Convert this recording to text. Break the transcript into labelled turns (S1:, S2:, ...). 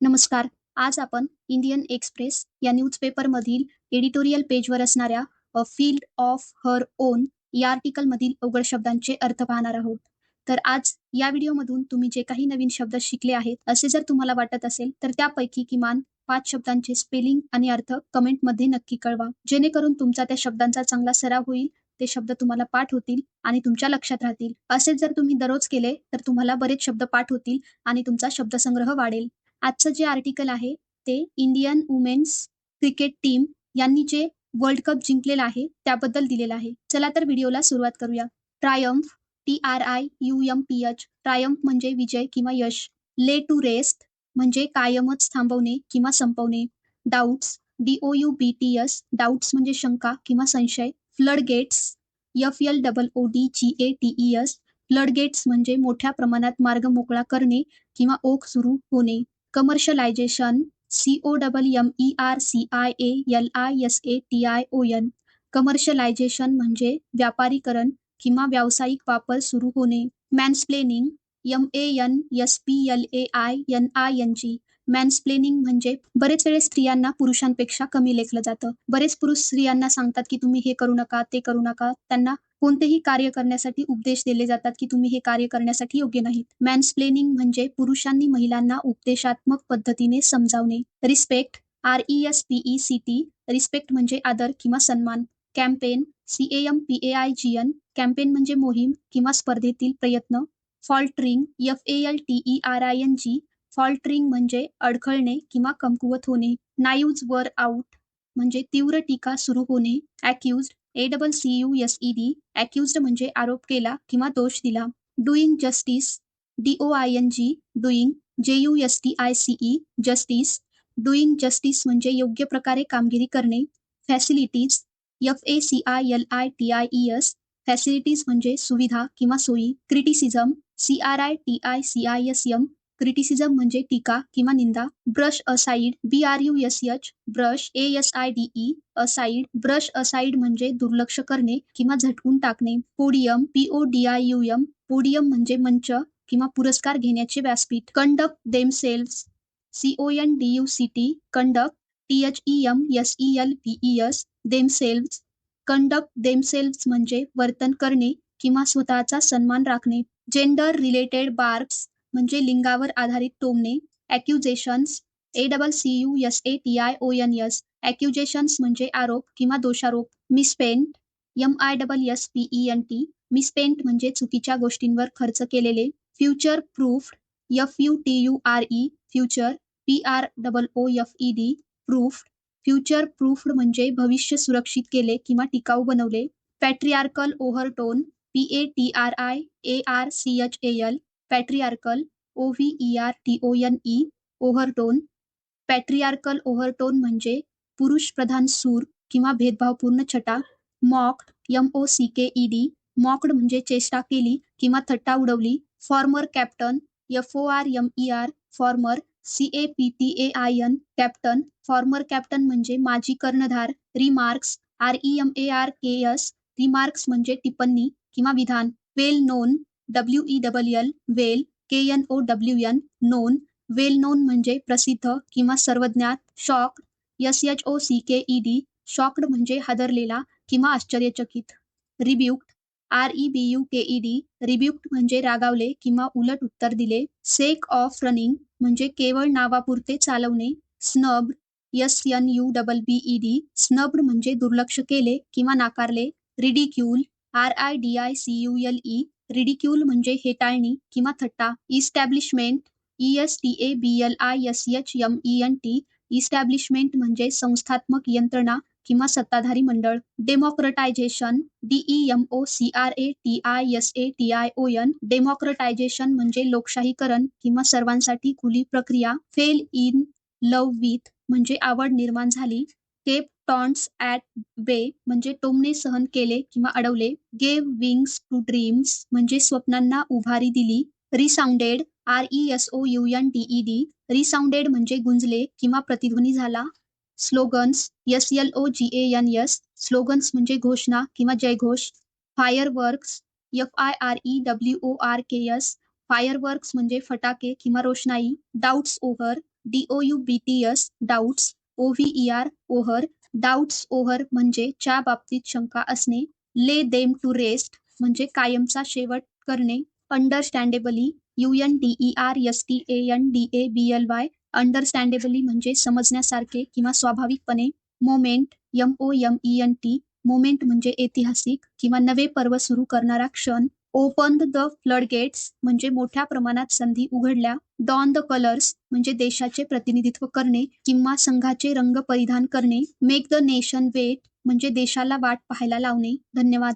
S1: नमस्कार. आज आपण इंडियन एक्सप्रेस या न्यूजपेपरमधील एडिटोरियल पेजवर असणाऱ्या a field of her own या आर्टिकलमधील अवघड शब्दांचे अर्थ पाहणार आहोत. तर आज या व्हिडिओमधून तुम्ही जे काही नवीन शब्द शिकले आहेत असे जर तुम्हाला वाटत असेल तर त्यापैकी किमान पाच शब्दांचे स्पेलिंग आणि अर्थ कमेंटमध्ये नक्की कळवा. जेणेकरून तुमचा त्या शब्दांचा चांगला सराव होईल ते शब्द तुम्हाला पाठ होतील आणि तुमच्या लक्षात राहतील. असेच जर तुम्ही दररोज केले तर तुम्हाला बरेच शब्द पाठ होतील आणि तुमचा शब्दसंग्रह वाढेल. आजचं जे आर्टिकल आहे ते इंडियन वुमेन्स क्रिकेट टीम यांनी जे वर्ल्ड कप जिंकलेला आहे त्याबद्दल दिलेलं आहे. चला तर व्हिडिओला सुरुवात करूया. Triumph T R I U M P H triumph म्हणजे विजय किंवा यश. ले टू रेस्ट म्हणजे कायमच थांबवणे किंवा संपवणे. Doubts D O U B T S doubts म्हणजे शंका किंवा संशय. Flood gates F L double O D G A T E S flood gates म्हणजे मोठ्या प्रमाणात मार्ग मोकळा करणे किंवा ओघ सुरू होणे. Commercialisation C O double M E R C I A L I S A T I O N commercialisation म्हणजे व्यापारीकरण किंवा व्यावसायिक वापर सुरू होणे. Mansplaining M A N S P L A I N I N G mansplaining म्हणजे बरेच वेळेस स्त्रियांना पुरुषांपेक्षा कमी लेखलं जातं. बरेच पुरुष स्त्रियांना सांगतात की तुम्ही हे करू नका ते करू नका. त्यांना कोणतेही कार्य करण्यासाठी उपदेश दिले जातात की तुम्ही हे कार्य करण्यासाठी योग्य नाहीत. मॅन्सप्लेनिंग म्हणजे पुरुषांनी महिलांना उपदेशात्मक पद्धतीने समजावणे. Respect R E S P E C T respect म्हणजे आदर किंवा सन्मान. Campaign C A M P A I G N campaign म्हणजे मोहीम किंवा स्पर्धेतील प्रयत्न. Faltering F A L T E R I N G faltering म्हणजे अडखळणे किंवा कमकुवत होणे. नाईव्ज वर आउट म्हणजे तीव्र टीका सुरू होणे. Accused A double C U S E D accused म्हणजे आरोप केला किंवा दोष दिला. Doing justice D O I N G doing J U S T I C E justice doing justice म्हणजे योग्य प्रकारे कामगिरी करणे. Facilities F A C I L I T I E S facilities म्हणजे सुविधा किंवा सोयी. Criticism C R I T I C I S M criticism म्हणजे टीका किंवा निंदा. Brush aside B R U S H brush A S I D E aside brush aside म्हणजे दुर्लक्ष करणे किंवा झटकून टाकणे. Podium P O D I U M podium म्हणजे मंच किंवा पुरस्कार घेण्याचे व्यासपीठ. Conduct themselves C O N D U C T conduct T H E M S E L V E S themselves conduct themselves म्हणजे वर्तन करणे किंवा स्वतःचा सन्मान राखणे. जेंडर रिलेटेड बार्क्स म्हणजे लिंगावर आधारित टोमणे accusations A double C U S A T I O N S accusations म्हणजे आरोप किंवा दोषारोप misspent M I double S P E N T misspent म्हणजे चुकीच्या गोष्टींवर खर्च केलेले future proof F U T U R E future P R double O F E D proof future proofed म्हणजे भविष्य सुरक्षित केले किंवा टिकाऊ बनवले patriarchal overtone P A T R I A R C H A L patriarchal O V E R T O N E overtone patriarchal overtone म्हणजे पुरुष प्रधान सूर किंवा भेदभावपूर्ण छटा. Mocked M O C K E D mocked म्हणजे चेष्टा केली किंवा थट्टा उडवली. Former captain F O R M E R former C A P T A I N captain former captain म्हणजे माजी कर्णधार. Remarks R E M A R K S remarks म्हणजे टिप्पणी किंवा विधान. Well known W E double L well K N O W N known well known म्हणजे प्रसिद्ध किंवा सर्वज्ञात shock S H O C K E D shocked म्हणजे हादरलेला किंवा आश्चर्यचकित. Rebuked R E B U K E D rebuked म्हणजे रागावले किंवा उलट उत्तर दिले. सेक ऑफ रनिंग म्हणजे केवळ नावापुरते चालवणे. Snub S N U double B E D snubbed म्हणजे दुर्लक्ष केले किंवा नाकारले. Ridicule R I D I C U L E ridicule म्हणजे हेटाळणी किंवा थट्टा. Establishment E S T A B L I S H M E N T establishment म्हणजे संस्थात्मक यंत्रणा किंवा सत्ताधारी मंडळ. Democratisation D E M O C R A T I S A T I O N democratisation म्हणजे लोकशाहीकरण किंवा सर्वांसाठी खुली प्रक्रिया. फेल इन लव विथ म्हणजे आवड निर्माण झाली. केप टॉन्ट्स ॲट बे म्हणजे टोमने सहन केले किंवा अडवले. गेव विंग्स टू ड्रीम्स म्हणजे स्वप्नांना उभारी दिली. Resounded R E S O U N D E D. Resounded म्हणजे गुंजले किंवा प्रतिध्वनी झाला. Slogans S L O G A N S. Slogans म्हणजे घोषणा किंवा जयघोष. Fireworks F I R E W O R K S. Fireworks म्हणजे फटाके किंवा रोषणाई. Doubts over D O U B T S doubts O V E R over doubts over म्हणजे च्या बाबतीत शंका असणे ले देम टू रेस्ट म्हणजे कायमचा शेवट करणे understandably U N D E R S T A N D A B L Y understandably म्हणजे समजण्यासारखे किंवा स्वाभाविकपणे moment M O M E N T moment म्हणजे ऐतिहासिक किंवा नवे पर्व सुरू करणारा क्षण ओपन द फ्लड गेट्स म्हणजे मोठ्या प्रमाणात संधी उघडल्या. डॉन द कलर्स म्हणजे देशाचे प्रतिनिधित्व करणे किंवा संघाचे रंग परिधान करणे. मेक द नेशन वेट म्हणजे देशाला वाट पाहायला लावणे. धन्यवाद.